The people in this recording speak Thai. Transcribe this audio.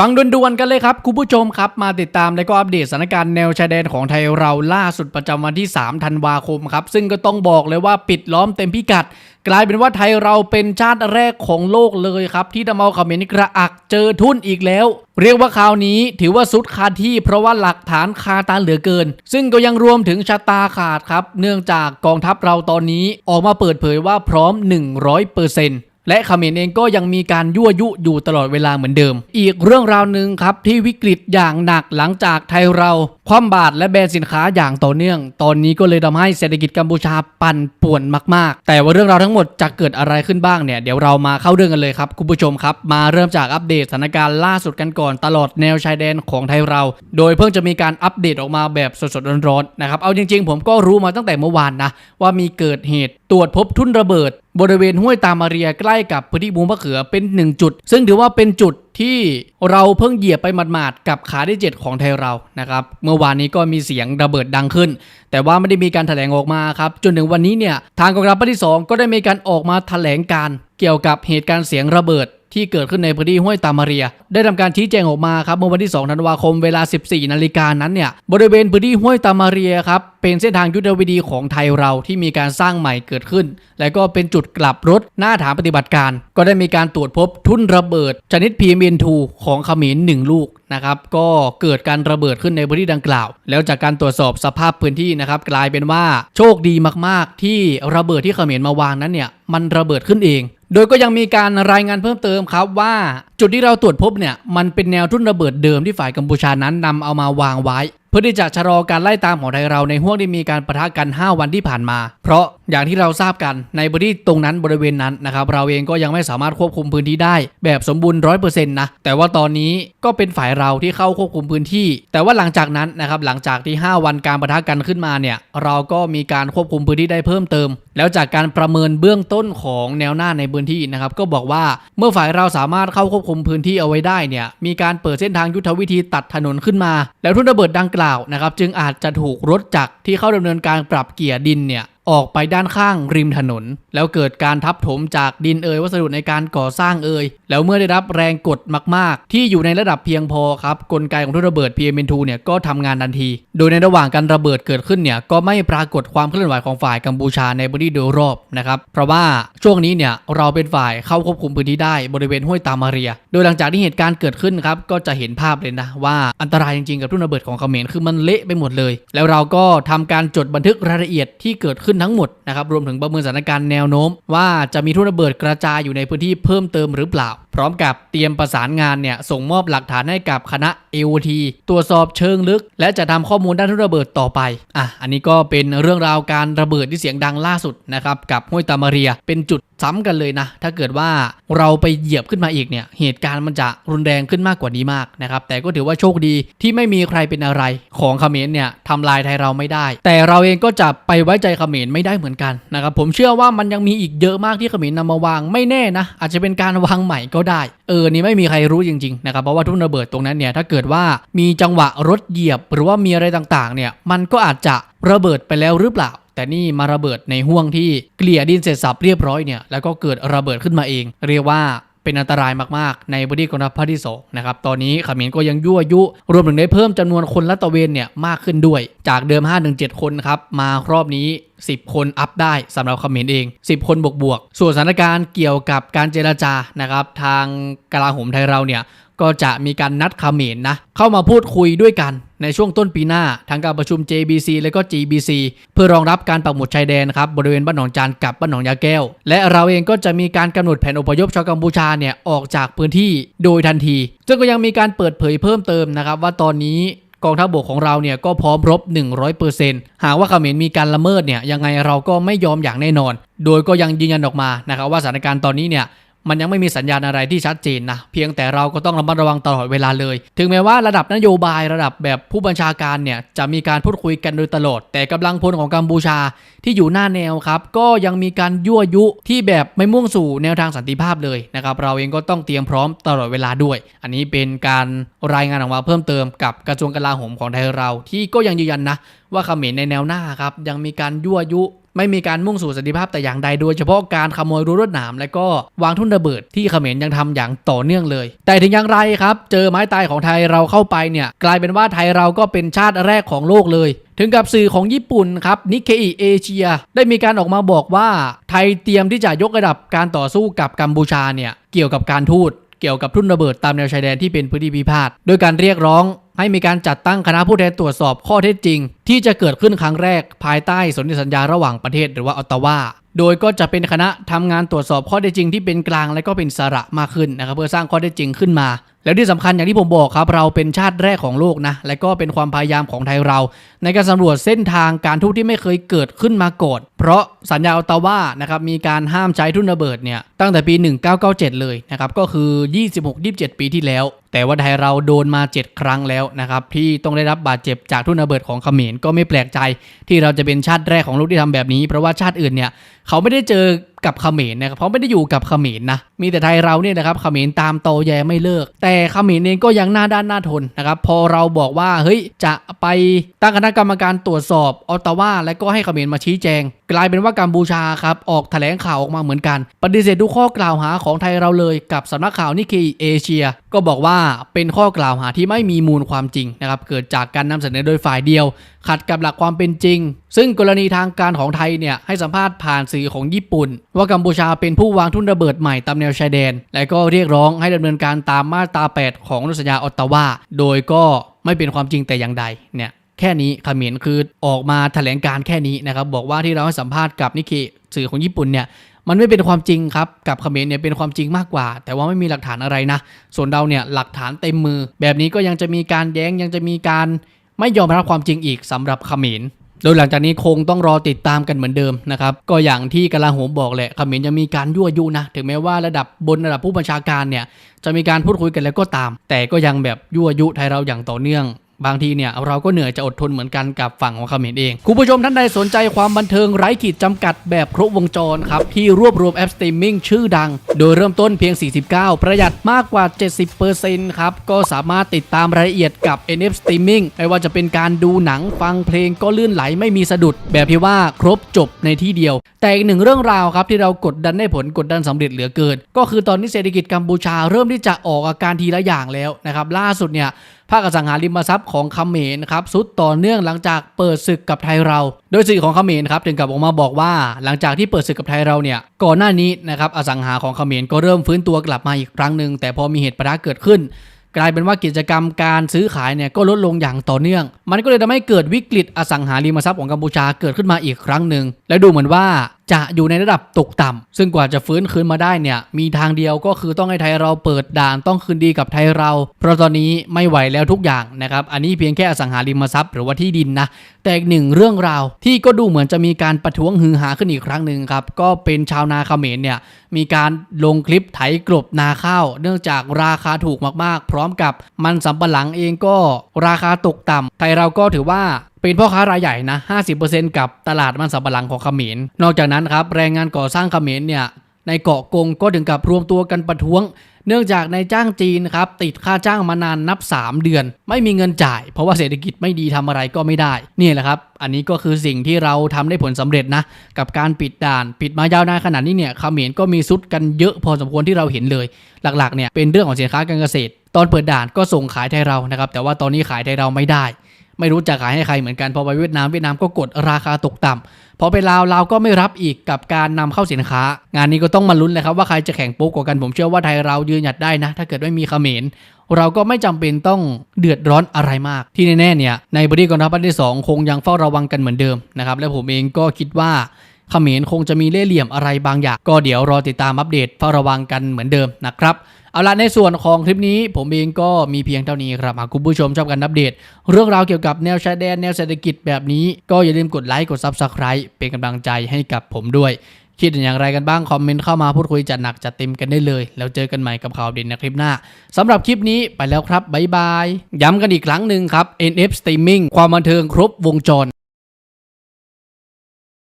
ฟังด่วนๆกันเลยครับ คุณผู้ชมครับ มาติดตามและก็อัปเดตสถานการณ์แนวชายแดนของไทยเราล่าสุดประจำวันที่ 3 ธันวาคมครับ ซึ่งก็ต้องบอกเลยว่าปิดล้อมเต็มพิกัด กลายเป็นว่าไทยเราเป็นชาติแรกของโลกเลยครับ ที่ทำเอาเขมรกระอักเจอทุ่นอีกแล้ว เรียกว่าคราวนี้ถือว่าสุดคาที่เพราะว่าหลักฐานคาตาเหลือเกิน ซึ่งก็ยังรวมถึงชะตาขาดครับ เนื่องจากกองทัพเราตอนนี้ออกมาเปิดเผยว่าพร้อม 100% และเขมรเองก็ยังมีการยั่วยุอยู่ตลอดเวลาเหมือนเดิม อีกเรื่องราวหนึ่งครับที่วิกฤตอย่างหนักหลังจากไทยเราคว่ำบาตรและแบนสินค้าอย่างต่อเนื่อง ตอนนี้ก็เลยทำให้เศรษฐกิจกัมพูชาปั่นป่วนมาก ๆ แต่ว่าเรื่องราวทั้งหมดจะเกิดอะไรขึ้นบ้างเนี่ยเดี๋ยวเรามาเข้าเรื่องกันเลยครับคุณผู้ชมครับ มาเริ่มจากอัปเดตสถานการณ์ล่าสุดกันก่อนตลอดแนวชายแดนของไทยเรา โดยเพิ่งจะมีการอัปเดตออกมาแบบสดๆร้อนๆนะครับเอาจริง ๆ ผมก็รู้มาตั้งแต่เมื่อวานนะว่ามีเกิดเหตุตรวจพบทุ่นระเบิด บริเวณห้วยตามาเรียใกล้กับพื้นที่บูมะเขือเป็นหนึ่งจุด ซึ่งถือว่าเป็นจุดที่เราเพิ่งเหยียบไปหมาดๆกับขาที่ 7 ของไทยเรานะครับเมื่อวานนี้ก็มีเสียงระเบิดดังขึ้น แต่ว่าไม่ได้มีการแถลงออกมาครับจนถึงวันนี้เนี่ยทางกองทัพภาคที่ 2 ก็ได้มีการออกมาแถลงการเกี่ยวกับเหตุการณ์เสียงระเบิด ที่เกิดขึ้นในพื้นที่ห้วยตามาเรีย ได้ทำการชี้แจงออกมาครับเมื่อวันที่ 2 ธันวาคมเวลา 14 นาฬิกานั้นเนี่ยบริเวณพื้นที่ห้วยตามาเรียครับเป็นเส้นทางยุทธวิธีของไทยเราที่มีการสร้างใหม่เกิดขึ้น และก็เป็นจุดกลับรถหน้าฐานปฏิบัติการ ก็ได้มีการตรวจพบทุ่นระเบิด ชนิด PMN2 ของขมรหนึ่งลูกนะครับก็เกิดการระเบิดขึ้นในพื้นที่ดังกล่าว แล้วจากการตรวจสอบสภาพพื้นที่นะครับกลายเป็นว่าโชคดีมากๆ ที่ระเบิดที่ขมรมาวางนั้นเนี่ยมันระเบิดขึ้นเอง โดยก็ยังมีการรายงานเพิ่มเติมครับว่าจุดที่เราตรวจพบเนี่ยมันเป็นแนวทุ่นระเบิดเดิมที่ฝ่ายกัมพูชานั้นนำเอามาวางไว้ พื่อที่จะชะลอการไล่ตามของไทยเราในห่วงที่มีการประทะกัน 5 วันที่ผ่านมา เพราะอย่างที่เราทราบกันในพื้นที่ตรงนั้นบริเวณนั้นนะครับเราเองก็ยังไม่สามารถควบคุมพื้นที่ได้ แบบสมบูรณ์ร้อยเปอร์เซ็นต์นะแต่ว่าตอนนี้ก็เป็นฝ่ายเราที่เข้าควบคุมพื้นที่ แต่ว่าหลังจากนั้นนะครับหลังจากที่ 5 วันการประทะกันขึ้นมาเนี่ยเราก็มีการควบคุมพื้นที่ได้เพิ่มเติม แล้วจากการประเมินเบื้องต้นของแนวหน้าในพื้นที่นะครับก็บอกว่าเมื่อฝ่ายเราสามารถเข้าควบคุมพื้นที่เอาไว้ได้เนี่ยมีการเปิดเส้นทางยุทธวิธีตัดถนนขึ้นมา แล้วทุ่นระเบิดดังกล่าวนะครับ จึงอาจจะถูกรถจักรที่เข้าดำเนินการปรับเกียร์ดินเนี่ย ออกไปด้านข้างริมถนน แล้วเกิดการทับถมจากดินเอยวัสดุในการก่อสร้างเอยแล้วเมื่อได้รับแรงกดมาก ๆ ที่อยู่ในระดับเพียงพอครับกลไกของทุ่นระเบิด PM2 เนี่ยก็ทำงานทันที โดยในระหว่างการระเบิดเกิดขึ้นเนี่ยก็ไม่ปรากฏความเคลื่อนไหวของฝ่ายกัมพูชาในพื้นที่โดยรอบนะครับเพราะว่าช่วงนี้เนี่ยเราเป็นฝ่ายเข้าควบคุมพื้นที่ได้บริเวณห้วยตามาเรีย โดยหลังจากที่เหตุการณ์เกิดขึ้นครับก็จะเห็นภาพเลยนะว่าอันตรายจริงๆกับทุ่นระเบิดของเขมรคือมันเละไปหมดเลย แล้วเราก็ทำการจดบันทึกรายละเอียดที่เกิดขึ้นทั้งหมดนะครับรวมถึงประเมินสถานการณ์แนวโน้ม ว่าจะมีทุ่นระเบิดกระจายอยู่ในพื้นที่เพิ่มเติมหรือเปล่า พร้อมกับเตรียมประสานงานเนี่ยส่งมอบหลักฐานให้กับคณะ AOT ตรวจสอบเชิงลึก และจะทำข้อมูลด้านทุ่นระเบิดต่อไปอะอันนี้ก็เป็นเรื่องราวการระเบิดที่เสียงดังล่าสุดนะครับกับห้วยตามาเรียเป็นจุดซ้ำกันเลยนะ ถ้าเกิดว่าเราไปเหยียบขึ้นมาอีกเนี่ย เหตุการณ์มันจะรุนแรงขึ้นมากกว่านี้มากนะครับ แต่ก็ถือว่าโชคดีที่ไม่มีใครเป็นอะไร ของเขมรเนี่ยทำลายไทยเราไม่ได้ แต่เราเองก็จะไปไว้ใจเขมรไม่ได้เหมือนกันนะครับ ผมเชื่อว่ามันยังมีอีกเยอะมากที่เขมรนำมาวางไม่แน่นะ อาจจะเป็นการวางใหม่ก็ได้ เออ นี่ไม่มีใครรู้จริงๆนะครับ เพราะว่าทุ่นระเบิดตรงนั้นเนี่ย ถ้าเกิดว่ามีจังหวะรถเหยียบ หรือว่ามีอะไรต่างๆ เนี่ย มันก็อาจจะระเบิดไปแล้วหรือเปล่า แต่นี่มาระเบิดในห่วงที่เกลี่ยดินเสร็จสับเรียบร้อยเนี่ยแล้วก็เกิดระเบิดขึ้นมาเอง เรียกว่าเป็นอันตรายมาก ๆ ในพื้นที่กองทัพภาคที่สองนะครับ ตอนนี้ขมรก็ยังยั่วยุ รวมถึงได้เพิ่มจำนวนคนละตะเวนเนี่ยมากขึ้นด้วย จากเดิม 5-7 คนครับ มารอบนี้ 10 คนอัพได้สำหรับขมรเอง 10 คนบวกบวกๆส่วนสถานการณ์เกี่ยวกับการเจรจา นะครับ ทางกลาโหมไทยเราเนี่ยก็จะมีการนัดขมรนะ เข้ามาพูดคุยด้วยกัน ในช่วงต้นปีหน้าทางการประชุม JBC และก็ GBC เพื่อรองรับการปักหมุดชายแดนครับบริเวณบ้านหนองจานกับบ้านหนองยาแก้ว และเราเองก็จะมีการกำหนดแผนอพยพชาวกัมพูชาเนี่ยออกจากพื้นที่โดยทันทีซึ่งก็ยังมีการเปิดเผยเพิ่มเติมนะครับว่าตอนนี้กองทัพบกของเราเนี่ยก็พร้อมรบ 100%หากว่าเขมรมีการละเมิดเนี่ยยังไงเราก็ไม่ยอมอย่างแน่นอน โดยก็ยังยืนยันออกมานะครับว่าสถานการณ์ตอนนี้เนี่ย มันยังไม่มีสัญญาณอะไรที่ชัดเจนนะ เพียงแต่เราก็ต้องระมัดระวังตลอดเวลาเลย ถึงแม้ว่าระดับนโยบายระดับแบบผู้บัญชาการเนี่ยจะมีการพูดคุยกันโดยตลอด แต่กำลังพลของกัมพูชาที่อยู่หน้าแนวครับ ก็ยังมีการยั่วยุที่แบบไม่มุ่งสู่แนวทางสันติภาพเลยนะครับ เราเองก็ต้องเตรียมพร้อมตลอดเวลาด้วย อันนี้เป็นการรายงานออกมาเพิ่มเติมกับกระทรวงกลาโหมของไทยเรา ที่ก็ยังยืนยันนะว่าเขมรในแนวหน้าครับยังมีการยั่วยุ ไม่มีการมุ่งสู่สันติภาพแต่อย่างใดโดยเฉพาะการขโมยรั้วรวดหนามและก็วางทุ่นระเบิดที่เขมรยังทำอย่างต่อเนื่องเลย แต่ถึงอย่างไรครับ เจอไม้ตายของไทยเราเข้าไปเนี่ย กลายเป็นว่าไทยเราก็เป็นชาติแรกของโลกเลยถึงกับสื่อของญี่ปุ่นครับนิเคอิเอเชียได้มีการออกมาบอกว่าไทยเตรียมที่จะยกระดับการต่อสู้กับกัมพูชาเนี่ย เกี่ยวกับการทูต เกี่ยวกับทุ่นระเบิดตามแนวชายแดนที่เป็นพื้นที่พิพาทโดยการเรียกร้องให้มีการจัดตั้งคณะผู้แทนตรวจสอบข้อเท็จจริง ที่จะเกิดขึ้นครั้งแรกภายใต้สนธิสัญญาระหว่างประเทศหรือว่าออตตาวาโดยก็จะเป็นคณะทำงานตรวจสอบข้อเท็จจริงที่เป็นกลางและก็เป็นสาระมากขึ้นนะครับเพื่อสร้างข้อเท็จจริงขึ้นมา แล้วที่สำคัญอย่างที่ผมบอกครับ เราเป็นชาติแรกของโลกนะ และก็เป็นความพยายามของไทยเรา ในการสำรวจเส้นทางการทูตที่ไม่เคยเกิดขึ้นมาก่อนเพราะสัญญาอัตตาวานะครับมีการห้ามใช้ทุ่นระเบิดเนี่ยตั้งแต่ปี 1997 เลยนะครับก็คือ 26-27 ปีที่แล้วแต่ว่าไทยเราโดนมา 7 ครั้งแล้วนะครับที่ต้องได้รับบาดเจ็บจากทุ่นระเบิดของเขมรก็ไม่แปลกใจ ที่เราจะเป็นชาติแรกของโลกที่ทำแบบนี้ เพราะว่าชาติอื่นเนี่ยเขาไม่ได้เจอกับเขมรนะครับเขาไม่ได้อยู่กับเขมรนะมีแต่ไทยเราเนี่ยนะครับเขมรตามโตแยไม่เลิก แต่เขมรเองก็ยังหน้าด้านหน้าทนนะครับพอเราบอกว่าเฮ้ยจะไปตั้งคณะกรรมการตรวจสอบออตตาวาและก็ให้เขมรมาชี้แจง กลายเป็นว่ากัมพูชาครับออกแถลงข่าวออกมาเหมือนกัน ปฏิเสธทุกข้อกล่าวหาของไทยเราเลยกับสำนักข่าวนิเคอิเอเชีย ก็บอกว่าเป็นข้อกล่าวหาที่ไม่มีมูลความจริงนะครับเกิดจากการนำเสนอโดยฝ่ายเดียว ขัดกับหลักความเป็นจริง ซึ่งกรณีทางการของไทยเนี่ยให้สัมภาษณ์ผ่านสื่อของญี่ปุ่น ว่ากัมพูชาเป็นผู้วางทุ่นระเบิดใหม่ตามแนวชายแดน และก็เรียกร้องให้ดำเนินการตามมาตรา 8 ของอนุสัญญาออตตาวาโดยก็ไม่เป็นความจริงแต่อย่างใดเนี่ยแค่นี้ขมรคือออกมาแถลงการแค่นี้นะครับบอกว่าที่เราให้สัมภาษณ์กับนิเคสื่อของญี่ปุ่นเนี่ย มันไม่เป็นความจริงครับกับเขมรเนี่ยเป็นความจริงมากกว่า แต่ว่าไม่มีหลักฐานอะไรนะ ส่วนเราเนี่ยหลักฐานเต็มมือ แบบนี้ก็ยังจะมีการแย้งยังจะมีการไม่ยอมรับความจริงอีกสำหรับเขมรโดยหลังจากนี้คงต้องรอติดตามกันเหมือนเดิมนะครับ ก็อย่างที่กลาโหมบอกแหละเขมรยังมีการยั่วยุนะ ถึงแม้ว่าระดับบนระดับผู้บัญชาการเนี่ยจะมีการพูดคุยกันแล้วก็ตาม แต่ก็ยังแบบยั่วยุไทยเราอย่างต่อเนื่อง บางทีเนี่ยเราก็เหนื่อยจะอดทนเหมือนกันกับฝั่งของเขมรเอง คุณผู้ชมท่านใดสนใจความบันเทิงไร้ขีดจำกัดแบบครบวงจรครับ ที่รวบรวมแอปสตรีมมิ่งชื่อดัง โดยเริ่มต้นเพียง 49 ประหยัดมากกว่า 70%ครับ ก็สามารถติดตามรายละเอียดกับ NF Streaming ไม่ว่าจะเป็นการดูหนังฟังเพลงก็ลื่นไหลไม่มีสะดุด แบบที่ว่าครบจบในที่เดียว แต่อีกหนึ่งเรื่องราวครับที่เรากดดันได้ผลกดดันสำเร็จเหลือเกิน ก็คือตอนนี้เศรษฐกิจกัมพูชาเริ่มที่จะออกอาการทีละอย่างแล้วนะครับล่าสุดเนี่ยภาคอสังหาริมทรัพยของเขมรครับสุดต่อเนื่องหลังจากเปิดศึกกับไทยเรา โดยสื่อของเขมรครับถึงกับออกมาบอกว่า หลังจากที่เปิดศึกกับไทยเราเนี่ยก่อนหน้านี้นะครับอสังหาของเขมรก็เริ่มฟื้นตัวกลับมาอีกครั้งหนึ่งแต่พอมีเหตุประทะเกิดขึ้นกลายเป็นว่ากิจกรรมการซื้อขายเนี่ยก็ลดลงอย่างต่อเนื่อง มันก็เลยทำให้เกิดวิกฤตอสังหาริมทรัพย์ของกัมพูชาเกิดขึ้นมาอีกครั้งหนึ่งและดูเหมือนว่า จะอยู่ในระดับตกต่ำซึ่งกว่าจะฟื้นคืนมาได้เนี่ยมีทางเดียวก็คือต้องให้ไทยเราเปิดด่านต้องคืนดีกับไทยเรา เพราะตอนนี้ไม่ไหวแล้วทุกอย่างนะครับอันนี้เพียงแค่อสังหาริมทรัพย์หรือว่าที่ดินนะแต่อีกหนึ่งเรื่องราวที่ก็ดูเหมือนจะมีการประท้วงฮือหาขึ้นอีกครั้งหนึ่งครับก็เป็นชาวนาเขมรเนี่ยมีการลงคลิปไถกลบนาข้าว เนื่องจากราคาถูกมากๆ พร้อมกับมันสำปะหลังเองก็ราคาตกต่ำไทยเราก็ถือว่า เป็นพ่อค้ารายใหญ่นะ 50%กับตลาดมันสำปะหลังของเขมร นอกจากนั้นครับแรงงานก่อสร้างเขมรเนี่ยในเกาะกงก็ถึงกับรวมตัวกันประท้วง เนื่องจากนายจ้างจีนครับติดค่าจ้างมานานนับ 3 เดือน ไม่มีเงินจ่าย เพราะว่าเศรษฐกิจไม่ดีทำอะไรก็ไม่ได้ นี่แหละครับ อันนี้ก็คือสิ่งที่เราทำได้ผลสำเร็จนะ กับการปิดด่าน ปิดมายาวนานขนาดนี้เนี่ยเขมรก็มีซุดกันเยอะพอสมควรที่เราเห็นเลย หลักๆเนี่ยเป็นเรื่องของสินค้าการเกษตร ตอนเปิดด่านก็ส่งขายไทยเรานะครับแต่ว่าตอนนี้ขายไทยเราไม่ได้ ไม่รู้จะขายให้ใครเหมือนกันพอไปเวียดนามเวียดนามก็กดราคาตกต่ำพอไปลาวลาวก็ไม่รับอีกกับการนำเข้าสินค้า งานนี้ก็ต้องมาลุ้นเลยครับว่าใครจะแข่งโป๊กกว่ากันผมเชื่อว่าไทยเรายืนหยัดได้นะ ถ้าเกิดไม่มีเขมรเราก็ไม่จำเป็นต้องเดือดร้อนอะไรมาก ที่แน่ๆเนี่ยในบริกองทัพที่ 2 คงยังเฝ้าระวังกันเหมือนเดิมนะครับและผมเองก็คิดว่า เขมรคงจะมีเล่เหลี่ยมอะไรบางอย่าง ก็เดี๋ยวรอติดตามอัปเดตเฝ้าระวังกันเหมือนเดิมนะครับเอาละในส่วนของคลิปนี้ผมเองก็มีเพียงเท่านี้ครับหากคุณผู้ชมชอบกันอัปเดต เรื่องราวเกี่ยวกับแนวชายแดนแนวเศรษฐกิจแบบนี้ ก็อย่าลืมกดไลค์กด Subscribe เป็นกำลังใจให้กับผมด้วย คิดอย่างไรกันบ้าง คอมเมนต์เข้ามาพูดคุยจัดหนักจัดเต็มกันได้เลย แล้วเจอกันใหม่กับข่าวเด่นในคลิปหน้าสำหรับคลิปนี้ไปแล้วครับบ๊ายบาย ย้ำกันอีกครั้งหนึ่งครับ NF Streaming ความบันเทิงครบวงจร